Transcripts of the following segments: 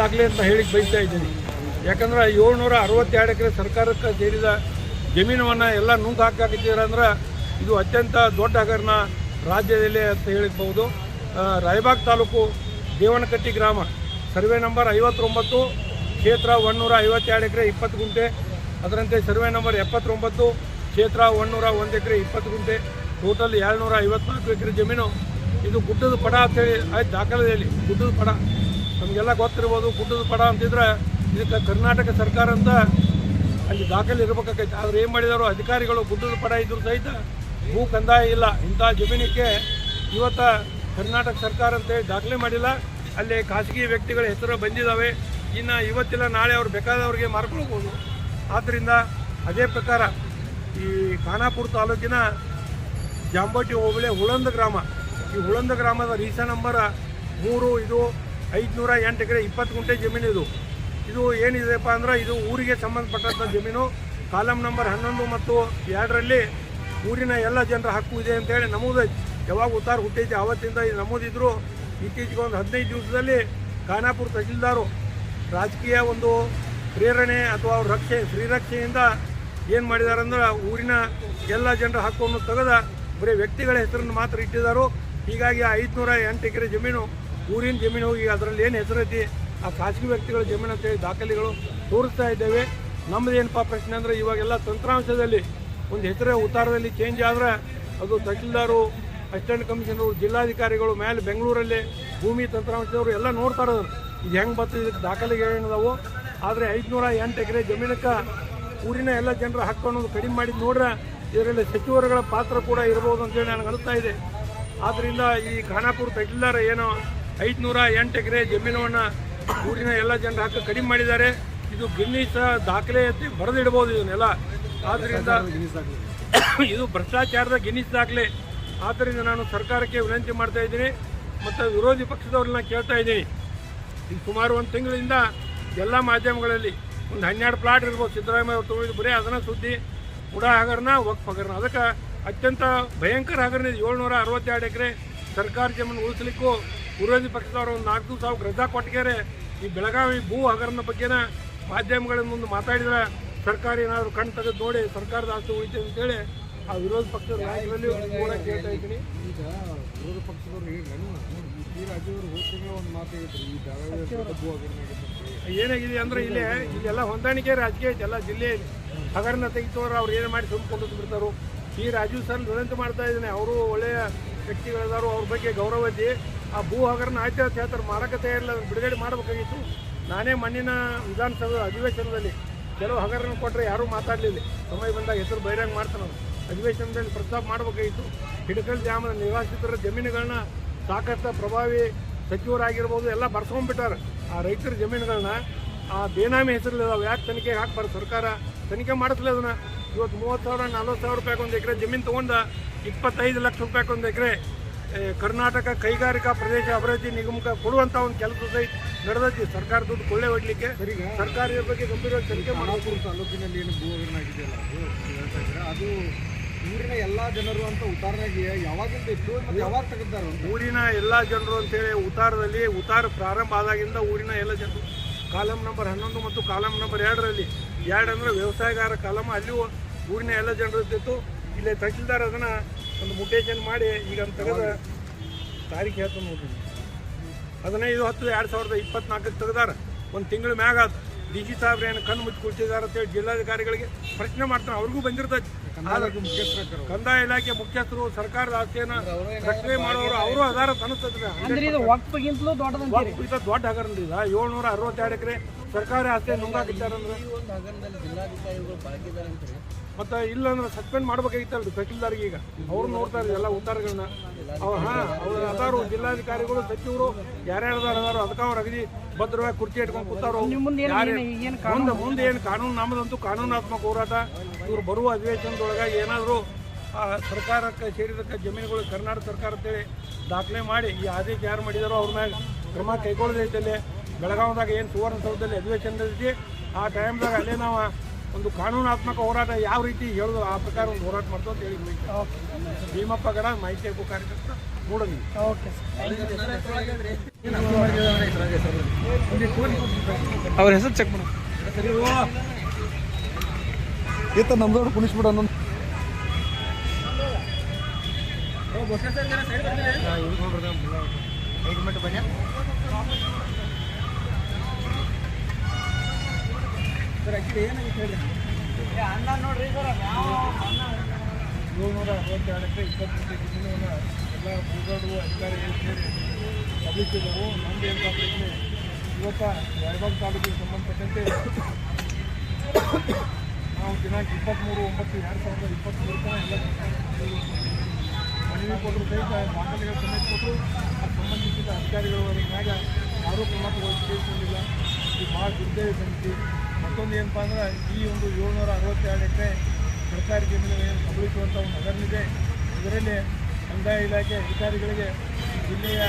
ದಾಖಲೆ ಅಂತ ಹೇಳಿ ಬಯಸ್ತಾ ಇದ್ದೀನಿ. ಯಾಕಂದ್ರೆ ಏಳ್ನೂರ ಅರವತ್ತೆರಡು ಎಕರೆ ಸರ್ಕಾರಕ್ಕೆ ಸೇರಿದ ಜಮೀನವನ್ನು ಎಲ್ಲ ಹಾಕಿದ್ದೀರ ಅಂದ್ರೆ ಇದು ಅತ್ಯಂತ ದೊಡ್ಡ ಹಗರಣ ರಾಜ್ಯದಲ್ಲಿ ಅಂತ ಹೇಳಿರ್ಬೋದು ರಾಯಬಾಗ್ ತಾಲೂಕು ದೇವನಕಟ್ಟಿ ಗ್ರಾಮ. ಸರ್ವೆ ನಂಬರ್ ಐವತ್ತೊಂಬತ್ತು, ಕ್ಷೇತ್ರ ಒನ್ನೂರ ಐವತ್ತೆರಡು ಎಕರೆ ಇಪ್ಪತ್ತು ಗುಂಟೆ. ಅದರಂತೆ ಸರ್ವೆ ನಂಬರ್ ಎಪ್ಪತ್ತೊಂಬತ್ತು, ಕ್ಷೇತ್ರ ಒನ್ನೂರ ಒಂದು ಎಕರೆ ಇಪ್ಪತ್ತು ಗುಂಟೆ. ಟೋಟಲ್ ಏಳ್ನೂರ ಐವತ್ನಾಲ್ಕು ಎಕರೆ ಜಮೀನು. ಇದು ಗುಡ್ಡದ ಪಡ ಅಂತೇಳಿ ಆಯ್ತು, ದಾಖಲೆಯಲ್ಲಿ ಗುಡ್ಡದ ಪಡ. ನಮಗೆಲ್ಲ ಗೊತ್ತಿರ್ಬೋದು, ಗುಡ್ಡದ ಪಡ ಅಂತಿದ್ರೆ ಇದಕ್ಕೆ ಕರ್ನಾಟಕ ಸರ್ಕಾರ ಅಂತ ಅಲ್ಲಿ ದಾಖಲೆ ಇರಬೇಕಾಗೈತೆ. ಆದರೆ ಏನು ಮಾಡಿದಾರೋ ಅಧಿಕಾರಿಗಳು ಗುಡ್ಡದ ಪಡ ಇದ್ರು ಸಹಿತ ಭೂ ಕಂದಾಯ ಇಲ್ಲ, ಇಂಥ ಜಮೀನಿಗೆ ಇವತ್ತ ಕರ್ನಾಟಕ ಸರ್ಕಾರ ಅಂತೇಳಿ ದಾಖಲೆ ಮಾಡಿಲ್ಲ. ಅಲ್ಲಿ ಖಾಸಗಿ ವ್ಯಕ್ತಿಗಳ ಹೆಸರು ಬಂದಿದ್ದಾವೆ ಇನ್ನು ಇವತ್ತಿಲ್ಲ, ನಾಳೆ ಅವ್ರು ಬೇಕಾದವ್ರಿಗೆ ಮಾರ್ಕೊಳ್ಬೋದು. ಆದ್ದರಿಂದ ಅದೇ ಪ್ರಕಾರ ಈ ಖಾನಾಪುರ ತಾಲೂಕಿನ ಜಾಂಬೋಟಿ ಹೋಬಳಿ ಹುಳಂದ ಗ್ರಾಮ. ಈ ಹುಳಂದ ಗ್ರಾಮದ ರೀಸಾ ನಂಬರ ಮೂರು, ಇದು ಐದುನೂರ ಎಂಟು ಎಕರೆ, ಇಪ್ಪತ್ತು ಗುಂಟೆ ಜಮೀನು ಇದು. ಇದು ಏನಿದೆಪ್ಪ ಅಂದ್ರೆ ಇದು ಊರಿಗೆ ಸಂಬಂಧಪಟ್ಟಂಥ ಜಮೀನು. ಕಾಲಮ್ ನಂಬರ್ ಹನ್ನೊಂದು ಮತ್ತು ಎರಡರಲ್ಲಿ ಊರಿನ ಎಲ್ಲ ಜನರ ಹಕ್ಕು ಇದೆ ಅಂತೇಳಿ ನಮೂದು ಯಾವಾಗ ಉತ್ತಾರ ಹುಟ್ಟೈತಿ ಆವತ್ತಿಂದ ಇದು ನಮೂದಿದ್ರು. ಇತ್ತೀಚೆಗೆ ಒಂದು ಹದಿನೈದು ದಿವಸದಲ್ಲಿ ಖಾನಾಪುರ ತಹಸೀಲ್ದಾರು ರಾಜಕೀಯ ಒಂದು ಪ್ರೇರಣೆ ಅಥವಾ ಅವ್ರ ರಕ್ಷೆ, ಶ್ರೀರಕ್ಷೆಯಿಂದ ಏನು ಮಾಡಿದ್ದಾರೆ ಅಂದ್ರೆ ಊರಿನ ಎಲ್ಲ ಜನರ ಹಕ್ಕನ್ನು ತೆಗೆದ ಬರೀ ವ್ಯಕ್ತಿಗಳ ಹೆಸರನ್ನು ಮಾತ್ರ ಇಟ್ಟಿದ್ದಾರೋ ಹೀಗಾಗಿ ಐದುನೂರ ಎಂಟು ಎಕರೆ ಜಮೀನು ಊರಿನ ಜಮೀನು ಹೋಗಿ ಅದರಲ್ಲಿ ಏನು ಹೆಸರೈತಿ ಆ ಖಾಸಗಿ ವ್ಯಕ್ತಿಗಳ ಜಮೀನು ಅಂತೇಳಿ ದಾಖಲೆಗಳು ತೋರಿಸ್ತಾ ಇದ್ದೇವೆ. ನಮ್ಮದು ಏನಪ್ಪ ಪ್ರಶ್ನೆ ಅಂದರೆ ಇವಾಗೆಲ್ಲ ತಂತ್ರಾಂಶದಲ್ಲಿ ಒಂದು ಹೆಸರೇ ಉತ್ತಾರದಲ್ಲಿ ಚೇಂಜ್ ಆದರೆ ಅದು ತಹಸೀಲ್ದಾರು ಅಸಿಸ್ಟೆಂಟ್ ಕಮಿಷನರು ಜಿಲ್ಲಾಧಿಕಾರಿಗಳು ಮೇಲೆ ಬೆಂಗಳೂರಲ್ಲಿ ಭೂಮಿ ತಂತ್ರಾಂಶದವರು ಎಲ್ಲ ನೋಡ್ತಾರೆ ಇರೋದು. ಇದು ಹೆಂಗೆ ಬರ್ತದೆ, ಇದಕ್ಕೆ ದಾಖಲೆಗೆ ಏನಿದಾವು? ಆದರೆ ಐದುನೂರ ಎಂಟು ಎಕರೆ ಜಮೀನಕ್ಕೆ ಊರಿನ ಎಲ್ಲ ಜನರ ಹಕ್ಕು ಅನ್ನೋದು ಕಡಿಮೆ ಮಾಡಿದ್ದು ನೋಡ್ರೆ ಇದರಲ್ಲಿ ಸಚಿವರುಗಳ ಪಾತ್ರ ಕೂಡ ಇರ್ಬೋದು ಅಂತೇಳಿ ನನಗೆ ಅನಿಸ್ತಾ ಇದೆ. ಆದ್ದರಿಂದ ಈ ಖಾನಾಪುರ ತಹಸೀಲ್ದಾರ ಏನೋ ಐದುನೂರ ಎಂಟು ಎಕರೆ ಜಮೀನನ್ನು ಊರಿನ ಎಲ್ಲ ಜನರು ಹಾಕಿ ಕಡಿಮೆ ಮಾಡಿದ್ದಾರೆ. ಇದು ಗಿನ್ನಿಸ ದಾಖಲೆ ಎತ್ತಿ ಬರೆದಿಡ್ಬೋದು ಇದನ್ನೆಲ್ಲ. ಆದ್ದರಿಂದ ಇದು ಭ್ರಷ್ಟಾಚಾರದ ಗಿನ್ನಿಸ್ ದಾಖಲೆ. ಆದ್ದರಿಂದ ನಾನು ಸರ್ಕಾರಕ್ಕೆ ವಿನಂತಿ ಮಾಡ್ತಾ ಇದ್ದೀನಿ. ಮತ್ತು ವಿರೋಧಿ ಪಕ್ಷದವ್ರನ್ನ ಕೇಳ್ತಾ ಇದ್ದೀನಿ. ಇದು ಸುಮಾರು ಒಂದು ತಿಂಗಳಿಂದ ಎಲ್ಲ ಮಾಧ್ಯಮಗಳಲ್ಲಿ ಒಂದು ಹನ್ನೆರಡು ಪ್ಲಾಟ್ ಇರ್ಬೋದು. ಸಿದ್ದರಾಮಯ್ಯ ಅವ್ರು ತೊಗೊಂಡಿದ್ದು ಬರೀ ಅದನ್ನ ಸುದ್ದಿ. ಉಡಾ ಹಗರಣ ವಕ್ಫ್ ಹಗರಣ ಅದಕ್ಕೆ ಅತ್ಯಂತ ಭಯಂಕರ ಹಗರಣ ಇದೆ ಏಳ್ನೂರ ಅರವತ್ತೆರಡು ಎಕರೆ ಸರ್ಕಾರಿ ಜಮೀನು ಉಳಿಸ್ಲಿಕ್ಕೂ ವಿರೋಧಿ ಪಕ್ಷದವರು ಒಂದು ನಾಲ್ಕು ಸಾವಿರ ರಜಾ ಕೊಟ್ಟಿಗೆರೆ. ಈ ಬೆಳಗಾವಿ ಭೂ ಹಗರಣ ಬಗ್ಗೆನ ಮಾಧ್ಯಮಗಳ ಮುಂದೆ ಮಾತಾಡಿದ್ರೆ ಸರ್ಕಾರ ಏನಾದರೂ ಕಣ್ ತೆಗೆದು ನೋಡಿ ಸರ್ಕಾರದ ಆಸ್ತಿ ಅಂತ ಅಂತೇಳಿ ಆ ವಿರೋಧ ಪಕ್ಷದ ನಾಯಕರಲ್ಲಿ ಕೂಡ ಕೇಳ್ತಾ ಇದ್ದೀನಿ. ಈಗ ವಿರೋಧ ಪಕ್ಷದವರು ಈ ರಾಜ್ಯದವರು ಒಂದು ಮಾತು ಹೇಳಿದ್ರು ಈ ಭೂ ಹಗರಣ. ಏನಾಗಿದೆ ಅಂದ್ರೆ ಇಲ್ಲಿ ಇಲ್ಲೆಲ್ಲ ಹೊಂದಾಣಿಕೆ ರಾಜಕೀಯ ಐತೆ ಎಲ್ಲ ಜಿಲ್ಲೆಯಲ್ಲಿ ಹಗರಣ ತೆಗಿತವ್ರು ಅವ್ರು ಏನು ಮಾಡಿ ತುಂಬಿಕೊಂಡು ಬಿಡ್ತಾರೋ ಈ ರಾಜೀವ್ ಸರ್ ವಿನಂತಿ ಮಾಡ್ತಾ ಇದ್ದೀನಿ ಅವರು ಒಳ್ಳೆಯ ವ್ಯಕ್ತಿಗಳಿದಾರು ಅವ್ರ ಬಗ್ಗೆ ಗೌರವ ಇದ್ದು, ಆ ಭೂ ಹಗರಣ ಆಯ್ತು ಅಂತ ಹೇಳ್ತಾರೆ. ಮಾರಕತೆ ಇಲ್ಲ, ಅದನ್ನ ಬಿಡುಗಡೆ ಮಾಡಬೇಕಾಗಿತ್ತು. ನಾನೇ ಮಣ್ಣಿನ ವಿಧಾನಸಭೆ ಅಧಿವೇಶನದಲ್ಲಿ ಕೆಲವು ಹಗರಣ ಕೊಟ್ಟರೆ ಯಾರೂ ಮಾತಾಡಲಿಲ್ಲ. ಸಮಯ ಬಂದಾಗ ಹೆಸರು ಬಹಿರಂಗ ಮಾಡ್ತಾನೆ. ಅಧಿವೇಶನದಲ್ಲಿ ಪ್ರಸ್ತಾಪ ಮಾಡಬೇಕಾಗಿತ್ತು. ಹಿಡಕಲ್ ಜಾಮದ ನಿವಾಸಿತರ ಜಮೀನುಗಳನ್ನ ಸಾಕಷ್ಟು ಪ್ರಭಾವಿ ಸಚಿವರಾಗಿರ್ಬೋದು, ಎಲ್ಲ ಬರ್ಸ್ಕೊಂಡ್ಬಿಟ್ಟಾರೆ. ಆ ರೈತರ ಜಮೀನುಗಳನ್ನ, ಆ ಬೇನಾಮಿ ಹೆಸರಲ್ಲಿದ್ದಾವೆ ಯಾಕೆ ತನಿಖೆಗೆ ಹಾಕ್ಬಾರ್ದು? ಸರ್ಕಾರ ತನಿಖೆ ಮಾಡಿಸ್ಲಿ ಅದನ್ನ. ಇವತ್ತು ಮೂವತ್ತು ಸಾವಿರ, ನಲ್ವತ್ತು ಸಾವಿರ ರೂಪಾಯಿ ಒಂದು ಎಕರೆ ಜಮೀನು ತೊಗೊಂಡ ಇಪ್ಪತ್ತೈದು ಲಕ್ಷ ರೂಪಾಯಿ ಒಂದು ಎಕರೆ ಕರ್ನಾಟಕ ಕೈಗಾರಿಕಾ ಪ್ರದೇಶ ಅಭಿವೃದ್ಧಿ ನಿಗಮಕ್ಕೆ ಕೊಡುವಂಥ ಒಂದು ಕೆಲಸ ಸಹಿತ ನಡೆದೈತಿ. ಸರ್ಕಾರ ದುಡ್ಡು ಕೊಳ್ಳೆ ಹೊಡ್ಲಿಕ್ಕೆ ಸರ್ಕಾರ ಇದ್ರ ಬಗ್ಗೆ ಗಂಭೀರವಾಗಿ ತನಿಖೆ ಮಾಡಬೇಕು. ತಾಲೂಕಿನಲ್ಲಿ ಏನು ಭೂ ಆಗಿದೆಯಲ್ಲ ಅದು ಊರಿನ ಎಲ್ಲ ಜನರು ಅಂತ ಉತ್ತಾರನಾಗಿ ಯಾವಾಗಿಂದ ಇತ್ತು ಮತ್ತೆ ಯಾವಾಗ ತೆಗೆದಾರು ಊರಿನ ಎಲ್ಲ ಜನರು ಅಂತೇಳಿ ಉತ್ತಾರದಲ್ಲಿ ಉತ್ತಾರ ಪ್ರಾರಂಭ ಆದಾಗಿಂದ ಊರಿನ ಎಲ್ಲ ಜನರು ಕಾಲಮ್ ನಂಬರ್ ಹನ್ನೊಂದು ಮತ್ತು ಕಾಲಮ್ ನಂಬರ್ ಎರಡರಲ್ಲಿ ಎರಡು ಅಂದರೆ ವ್ಯವಸಾಯಗಾರ ಕಾಲಮ್ ಅಲ್ಲಿಯೂ ಊರಿನ ಎಲ್ಲ ಜನರು ಇರ್ತಿತ್ತು ಇಲ್ಲಿ ತಹಸೀಲ್ದಾರ್ ಅದನ್ನು ಒಂದು ಮುಟೇಶನ್ ಮಾಡಿ ಈಗ ಅಂತ ತೆಗೆದ ತಾರೀಕು ಹೇಳ್ತಾನೆ ನೋಡ್ರಿ. ಹದಿನೈದು ಹತ್ತು ಎರಡು ಸಾವಿರದ ಇಪ್ಪತ್ನಾಲ್ಕಕ್ಕೆ ತೆಗೆದಾರ. ಒಂದು ತಿಂಗಳ ಮ್ಯಾಗ ಡಿ ಜಿ ಸಾಹೇಬ್ರು ಏನು ಕಣ್ಣು ಮುಚ್ಚಿ ಕುಳಿತಿದ್ದಾರೆ ಅಂತೇಳಿ ಜಿಲ್ಲಾಧಿಕಾರಿಗಳಿಗೆ ಪ್ರಶ್ನೆ ಮಾಡ್ತಾರೆ. ಅವ್ರಿಗೂ ಬಂದಿರ್ತೈತಿ. ಕಂದಾಯ ಇಲಾಖೆ ಮುಖ್ಯಸ್ಥರು. ಸರ್ಕಾರದ ಆಸ್ತಿಯನ್ನ ಪ್ರಶ್ನೆ ಮಾಡೋರು ಅವರು ಅದಾರ ಇದು ದೊಡ್ಡ ಹಗರಣ ಏಳ್ನೂರ ಅರವತ್ತೆರಡು ಎಕರೆ ಸರ್ಕಾರಿ ಆಸ್ತಿ ನುಂಗಾಕಿದ್ದಾರಂದ್ರೆ ಒಂದು ಹಗರಣದಲ್ಲಿ ಜಿಲ್ಲಾಧಿಕಾರಿಗಳು ಭಾಗಿದ್ದಾರೆ ಅಂತಾರೆ ಮತ್ತೆ ಇಲ್ಲ ಅಂದ್ರೆ ಸಸ್ಪೆಂಡ್ ಮಾಡ್ಬೇಕಾಗಿತ್ತಲ್ರಿ ತಹಸೀಲ್ದಾರ್ಗೆ ಈಗ. ಅವ್ರು ನೋಡ್ತಾರೆ ಎಲ್ಲ ಉತ್ತಾರಗಳನ್ನ ಅವ್ರು ಹಾ ಅವ್ರು ಅದಾರು ಜಿಲ್ಲಾಧಿಕಾರಿಗಳು ಸಚಿವರು ಯಾರ್ಯಾರು ಅದಾರ ಅದಾರು ಅದಕ್ಕೆ ಅವ್ರು ಅಗದಿ ಭದ್ರವಾಗಿ ಕುರ್ಚಿ ಇಟ್ಕೊಂಡು ಕೂತಾರು. ಮುಂದೆ ಮುಂದೆ ಏನು ಕಾನೂನು ನಮ್ಮದಂತೂ ಕಾನೂನಾತ್ಮಕ ಹೋರಾಟ. ಇವ್ರು ಬರುವ ಅಧಿವೇಶನದೊಳಗೆ ಏನಾದರೂ ಸರ್ಕಾರಕ್ಕೆ ಸೇರಿದಕ್ಕೆ ಜಮೀನುಗಳು ಕರ್ನಾಟಕ ಸರ್ಕಾರ ಅಂತೇಳಿ ದಾಖಲೆ ಮಾಡಿ ಈ ಆದೇಶ ಯಾರು ಮಾಡಿದಾರೋ ಅವ್ರ ಮ್ಯಾಗ ಕ್ರಮ ಕೈಗೊಳ್ಳದೈತಲ್ಲಿ. ಬೆಳಗಾವದಾಗ ಏನು ಸುವರ್ಣಸೌಧದಲ್ಲಿ ಅಧಿವೇಶನ ನಡೆಸಿ ಆ ಟೈಮ್ದಾಗ ಅಲ್ಲೇ ನಾವು ಒಂದು ಕಾನೂನಾತ್ಮಕ ಹೋರಾಟ ಯಾವ ರೀತಿ ಹೇಳೋದು ಆ ಪ್ರಕಾರ ಒಂದು ಹೋರಾಟ ಮಾಡ್ತು ಅಂತ ಹೇಳಿ ಭೀಮಪ್ಪ ಗಡ ಮಾಹಿತಿ ಹಕ್ಕು ಕಾರ್ಯಕರ್ತ ಮೂಡಲಿ ಓಕೆ ಅವ್ರ ಹೆಸರು ಚೆಕ್ ಮಾಡು. ಈತ ನಮ್ದೋಡು ಕುಣಿಸ್ಬಿಡ ಅನ್ನೊಂದು ಏಳ್ನೂರ ಅರವತ್ತೆರಡಕ್ಕೆ ಇಪ್ಪತ್ತೆಂಟು ಜಮೀನನ್ನು ಎಲ್ಲ ಭೂಗಡು ಅಧಿಕಾರಿಗಳು ಸೇರಿ ಅಂತ ಪ್ರಶ್ನೆ ಇವತ್ತ ರಾಯಬಾಗ್ ತಾಲೂಕಿಗೆ ಸಂಬಂಧಪಟ್ಟಂತೆ ನಾವು ದಿನಾಂಕ ಇಪ್ಪತ್ತ್ಮೂರು ಒಂಬತ್ತು, ಎರಡು ಸಾವಿರದ ಇಪ್ಪತ್ತ್ಮೂರು ತನಕ ಎಲ್ಲ ಮನವಿ ಕೊಟ್ಟರು. ಸಹಿತ ದಾಖಲೆಗಳ ಸಮೇತ ಸಂಬಂಧಿಸಿದ ಅಧಿಕಾರಿಗಳು ಅದರ ಮ್ಯಾಗ ಯಾರೂ ಕ್ರಮ ತೆಗೆದುಕೊಂಡಿಲ್ಲ ಇದು ಭಾಳ ದುರ್ದೈವ ಸಮಿತಿ. ಮತ್ತೊಂದು ಏನಪ್ಪ ಅಂದ್ರೆ, ಈ ಒಂದು ಏಳ್ನೂರ ಅರವತ್ತೆರಡು ಎಕರೆ ಸರ್ಕಾರಿ ಜಮೀನು ಏನು ಕಬಳಿಸುವಂಥ ಒಂದು ನಗರನಿದೆ ಇದರಲ್ಲಿ ಕಂದಾಯ ಇಲಾಖೆ ಅಧಿಕಾರಿಗಳಿಗೆ ಜಿಲ್ಲೆಯ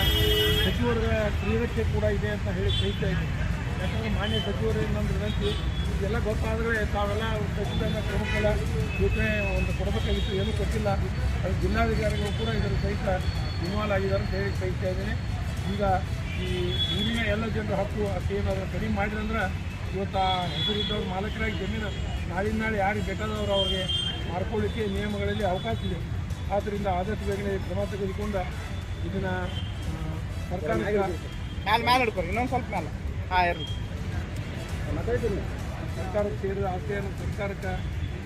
ಸಚಿವರ ಕ್ರಿಯರಕ್ಷೆ ಕೂಡ ಇದೆ ಅಂತ ಹೇಳಿ ಕೇಳ್ತಾ ಇದ್ದೀನಿ. ಯಾಕಂದರೆ ಮಾನ್ಯ ಸಚಿವರು ನಮ್ಮ ವಿನಂತಿ, ಇದೆಲ್ಲ ಗೊತ್ತಾದರೆ ತಾವೆಲ್ಲ ಸಚಿವರನ್ನ ಪ್ರಮುಖರ ಸೂಚನೆ ಒಂದು ಕೊಡಬೇಕಾಗಿತ್ತು, ಏನೂ ಕೊಟ್ಟಿಲ್ಲ ಅದು ಜಿಲ್ಲಾಧಿಕಾರಿಗಳು ಕೂಡ ಇದರ ಸಹಿತ ಇನ್ವಾಲ್ವ್ ಆಗಿದ್ದಾರೆ ಅಂತ ಹೇಳಿ ಕೇಳ್ತಾ ಇದ್ದೀನಿ. ಈಗ ಈ ಊರಿನ ಎಲ್ಲ ಜನರ ಹಕ್ಕು ಅದೇನಾದ್ರು ಕಡಿಮೆ ಮಾಡಿದ್ರಂದ್ರೆ ಇವತ್ತು ಆ ಹೆಸರಿದ್ದವ್ರ ಮಾಲಕರಾಗಿ ಜಮೀನು ನಾಳಿನ ನಾಳೆ ಯಾರಿಗೆ ಬೇಕಾದವರು ಅವ್ರಿಗೆ ಮಾಡ್ಕೊಳ್ಳಿಕ್ಕೆ ನಿಯಮಗಳಲ್ಲಿ ಅವಕಾಶ ಇದೆ. ಆದ್ದರಿಂದ ಆದಷ್ಟು ಬೇಗನೆ ಕ್ರಮ ತೆಗೆದುಕೊಂಡು ಇದನ್ನು ಸರ್ಕಾರ ಮ್ಯಾಲೆ ಮ್ಯಾಲೆ ಹಿಡ್ಕೊರಿ ಇನ್ನೊಂದು ಸ್ವಲ್ಪ ಮ್ಯಾಲೆ. ಹಾಂ ಎರಡು ಸರ್ಕಾರಕ್ಕೆ ಸೇರಿದ ಆಸ್ತಿಯನ್ನು ಸರ್ಕಾರಕ್ಕೆ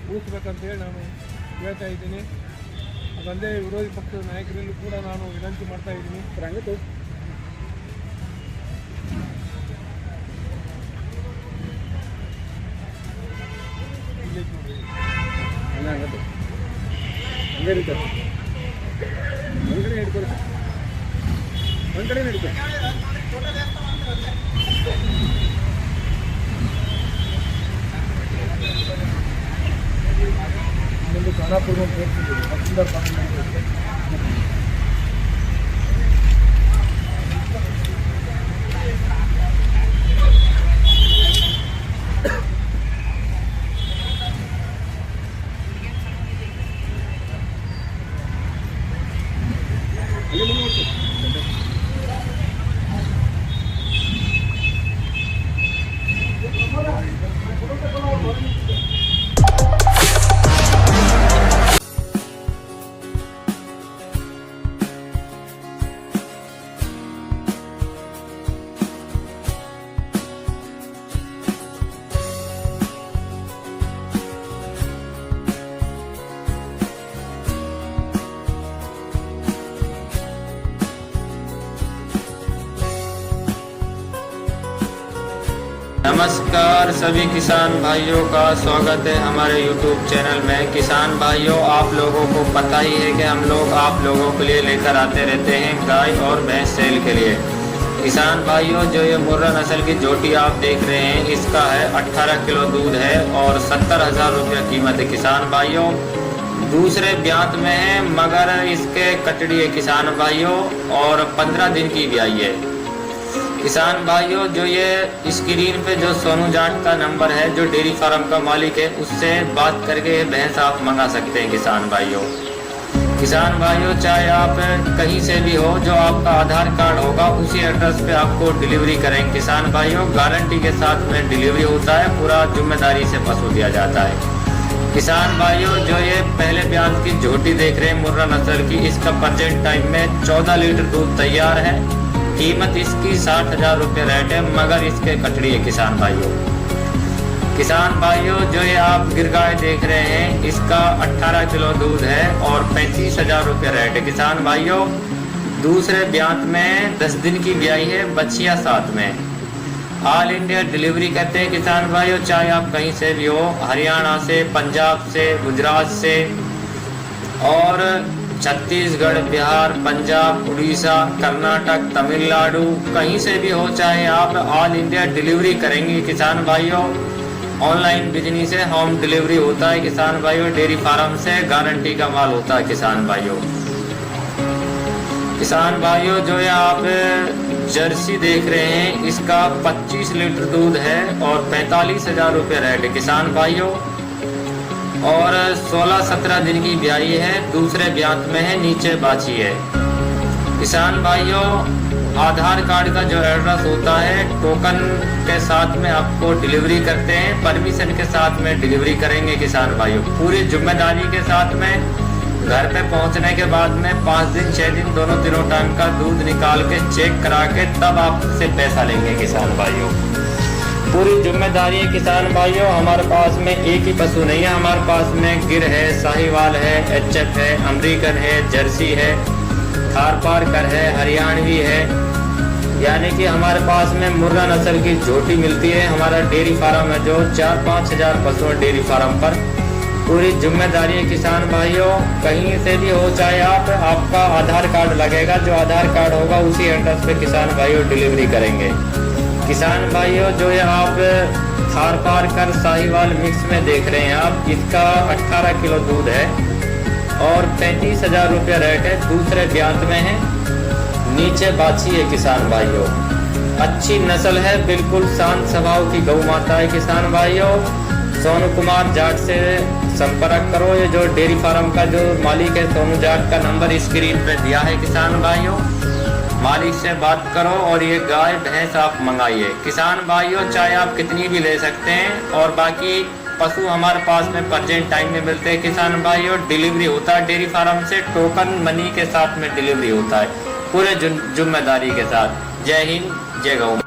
ಉಳಿಸ್ಬೇಕಂತೇಳಿ ನಾನು ಹೇಳ್ತಾ ಇದ್ದೀನಿ. ಅದಲ್ಲದೆ ವಿರೋಧ ಪಕ್ಷದ ನಾಯಕರಲ್ಲೂ ಕೂಡ ನಾನು ವಿನಂತಿ ಮಾಡ್ತಾ ಇದ್ದೀನಿ. ಹಂಗೆ ಒಂದ್ಕಡೆ ಹಿಡ್ಕೊಳ್ಳಿ ಒಂದ್ಕಡೆ ಹಿಡ್ಕೊಳ್ಳಿ ಒಂದು ಖಾನಾಪುರ ತೋರಿಸಿದ್ದೀವಿ ಅದರಿಂದ नमस्कार सभी किसान भाइयों का स्वागत है हमारे YouTube चैनल में। किसान भाइयों, आप लोगों को पता ही है कि हम लोग आप लोगों के लिए लेकर आते रहते हैं गाय और भैंस सेल के लिए। किसान भाइयों, जो ये मुर्रा नस्ल की जोटी आप देख रहे हैं, इसका है 18 किलो दूध है और सत्तर हज़ार रुपया कीमत है। किसान भाइयों, दूसरे ब्यात में है, मगर इसके कटड़ी है किसान भाइयों, और 15 दिन की ब्याई है। किसान भाइयों, जो ये स्क्रीन पे जो सोनू जाट का नंबर है, जो डेयरी फार्म का मालिक है, उससे बात करके ये भैंस आप मंगा सकते हैं किसान भाइयों। किसान भाइयों, चाहे आप कहीं से भी हो, जो आपका आधार कार्ड होगा, उसी एड्रेस पे आपको डिलीवरी करेंगे। किसान भाइयों गारंटी के साथ में डिलीवरी होता है, पूरा ज़िम्मेदारी से वसूल दिया जाता है। किसान भाइयों, जो ये पहले ब्याज की झोटी देख रहे हैं, मुर्रा नस्ल की, इसका प्रजेंट टाइम में 14 लीटर दूध तैयार है। कीमत इसकी साठ हज़ार रुपये रेट है, मगर इसके कटड़ी है किसान भाइयों। किसान भाइयों, जो ये आप गिरगाय देख रहे हैं, इसका 18 किलो दूध है और पैंतीस हज़ार रुपये रेट है। किसान भाइयों, दूसरे ब्यात में 10 दिन की ब्याई है बच्चिया साथ में। ऑल इंडिया डिलीवरी करते हैं, किसान भाइयों, चाहे आप कहीं से भी हो, हरियाणा से, पंजाब से, गुजरात से, और छत्तीसगढ़, बिहार, पंजाब, उड़ीसा, कर्नाटक, तमिलनाडु, कहीं से भी हो, चाहे आप ऑल इंडिया डिलीवरी करेंगे किसान भाइयों ऑनलाइन बिज़नेस है होम डिलीवरी होता है किसान भाइयों डेयरी फार्म से गारंटी का माल होता है किसान भाइयों। किसान भाइयों, जो है आप जर्सी देख रहे हैं, इसका 25 लीटर दूध है और पैंतालीस हज़ार रुपये रेट किसान भाइयों और 16-17 दिन की ब्याई है, दूसरे ब्यात में है, नीचे बाछी है। किसान भाइयों, आधार कार्ड का जो एड्रेस होता है टोकन के साथ में आपको डिलीवरी करते हैं परमिशन के साथ में डिलीवरी करेंगे किसान भाइयों। पूरी ज़िम्मेदारी के साथ में, घर पे पहुँचने के बाद में पाँच दिन छः दिन, दोनों तीनों टाइम का दूध निकाल के चेक करा के तब आपसे पैसा लेंगे किसान भाइयों। पूरी ज़िम्मेदारी है किसान भाइयों, हमारे पास में एक ही पशु नहीं है, हमारे पास में गिर है, साहिवाल है एच एफ़ है, अमरीकन है, जर्सी है, थार पारकर है, हरियाणवी है। यानी कि हमारे पास में मुर्रा नस्ल की झोटी मिलती है। हमारा डेयरी फार्म है जो चार पाँच हज़ार पशु है डेयरी फार्म पर। पूरी ज़िम्मेदारी है किसान भाइयों, कहीं से भी हो, चाहे आप, आपका आधार कार्ड लगेगा, जो आधार कार्ड होगा, उसी एड्रेस पे किसान भाइयों डिलीवरी करेंगे। किसान भाइयों, जो ये आप थार पार कर साहिवाल मिक्स में देख रहे हैं आप इसका 18 किलो दूध है और पैंतीस हज़ार रुपया रेट है, दूसरे ब्यात में है। नीचे बाछी है किसान भाइयों। अच्छी नस्ल है, बिल्कुल शांत स्वभाव की गौ माता है किसान भाइयों। सोनू कुमार जाट से संपर्क करो, ये जो डेयरी फार्म का जो मालिक है, सोनू जाट का नंबर स्क्रीन पे दिया है किसान भाइयों। मालिक से बात करो और ये गाय, भैंस आप मंगाइए। किसान भाइयों चाहे आप कितनी भी ले सकते हैं और बाकी पशु हमारे पास में परजेंट टाइम में मिलते हैं। किसान भाइयों डिलीवरी होता है डेयरी फार्म से टोकन मनी के साथ में डिलीवरी होता है। पूरे ज़िम्मेदारी के साथ। जय हिंद, जय गौ